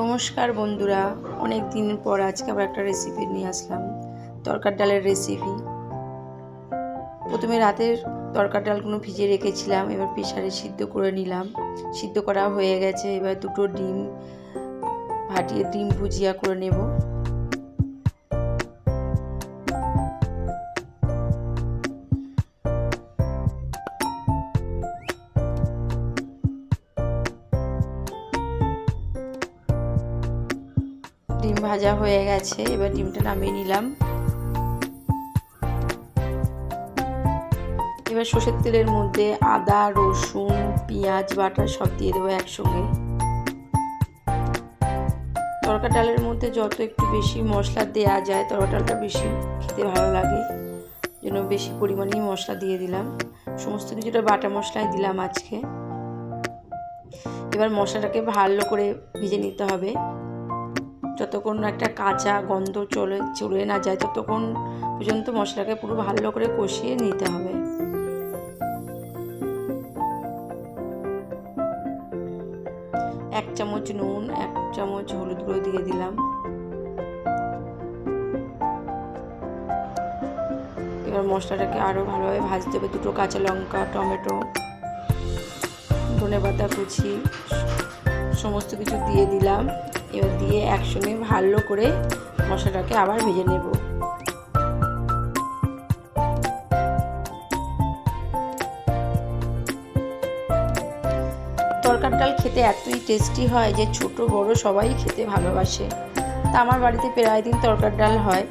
নমস্কার বন্ধুরা অনেক দিন পর আজকে আবার একটা রেসিপি নিয়ে আসলাম, তরকার ডালের রেসিপি প্রথমে রাতের তরকার ডালগুলো ভিজিয়ে রেখেছিলাম, এবার প্রেশারে সিদ্ধ করে নিলাম। সিদ্ধ করা হয়ে গেছে, এবার দুটো ডিম, ভাটিয়ে ডিম ভুজিয়া করে নেব। ডিম ভাজা হয়ে গেছে, এবার ডিমটা নামিয়ে নিলাম। এবার সর্ষের তেলের মধ্যে আদা, রসুন, পেঁয়াজ বাটা সব দিয়ে দেবো একসঙ্গে। তরকা ডালের মধ্যে যত একটু বেশি মশলা দেওয়া যায় তরকা ডালটা বেশি খেতে ভালো লাগে। জন্য বেশি পরিমাণেই মশলা দিয়ে দিলাম। সমস্ত কিছুটা বাটা মশলাই দিলাম আজকে। এবার মশলাটাকে ভালো করে ভেজে নিতে হবে। যতক্ষণ একটা কাঁচা গন্ধ চলে চলে না যায়, ততক্ষণ পর্যন্ত মশলাকে পুরো ভালো করে কষিয়ে নিতে হবে। এক চামচ নুন, এক চামচ হলুদ গুঁড়ো দিয়ে দিলাম। এবার মশলাটাকে আরও ভালোভাবে ভাজতে হবে। দুটো কাঁচা লঙ্কা, টমেটো ধনে পাতা কুচি, সমস্ত কিছু দিয়ে দিলাম। এবার দিয়ে একসঙ্গে ভালো করে মশলাটাকে আবার ভেজে নেব। তরকার ডাল খেতে এতই টেস্টি হয় যে ছোট, বড় সবাই খেতে ভালোবাসে। তা আমার বাড়িতে প্রায় দিন তরকার ডাল হয়।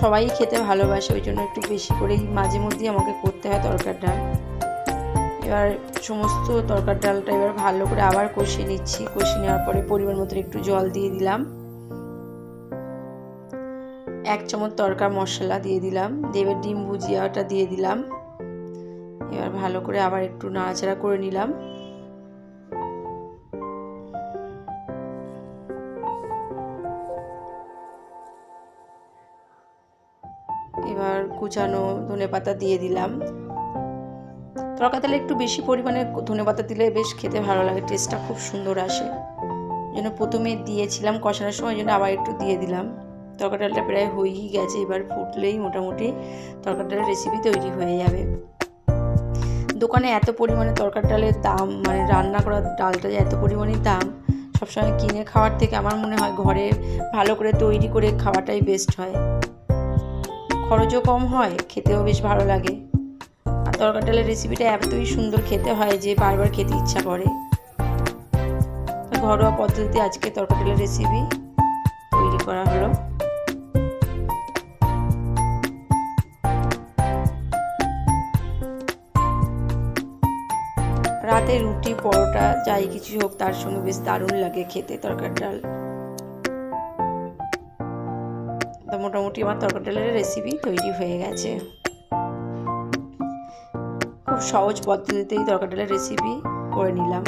সবাই খেতে ভালোবাসে, ওই জন্য একটু বেশি করেই মাঝে মধ্যেই আমাকে করতে হয় তরকার ডাল। এবার সমস্ত তরকার ডালটা এবার ভালো করে আবার কষিয়ে নিচ্ছি। কষিয়ে নেওয়ার পরে পরিমাণ মতো একটু জল দিয়ে দিলাম। এক চামচ তরকার মশলা দিয়ে দিলাম। দিয়ে এবার ডিম ভুজিয়াটা দিয়ে দিলাম। এবার ভালো করে আবার একটু নাড়াচাড়া করে নিলাম। এবার কুচানো ধনে পাতা দিয়ে দিলাম। তরকা তেলে একটু বেশি পরিমাণে ধনে পাতা দিলে বেশ খেতে ভালো লাগে টেস্টটা খুব সুন্দর আসে। জন্য প্রথমে দিয়েছিলাম কষানোর সময় জন্য আবার একটু দিয়ে দিলাম। তরকা ডালটা প্রায় হয়েই গেছে, এবার ফুটলেই মোটামুটি তরকা ডালের রেসিপি তৈরি হয়ে যাবে। দোকানে এত পরিমাণে তরকার ডালের দাম মানে রান্না করা ডালটা যে এত পরিমাণে দাম, সবসময় কিনে খাওয়ার থেকে আমার মনে হয় ঘরে ভালো করে তৈরি করে খাওয়াটাই বেস্ট হয়। খরচও কম হয়, খেতেও বেশ ভালো লাগে। ডালের রেসিপিটা এতই সুন্দর খেতে হয় যে বারবার খেতে ইচ্ছা করে। ঘরোয়া পদ্ধতিতে আজকে তরকার ডালের রেসিপি তৈরি করা হলো। রাতে রুটি, পরোটা, যাই কিছু হোক, তার সঙ্গে বেশ দারুণ লাগে খেতে তরকার ডাল মোটামুটি আমার তরকার ডালের রেসিপি তৈরি হয়ে গেছে। খুব সহজ তরকারিটা ডালের রেসিপি করে নিলাম।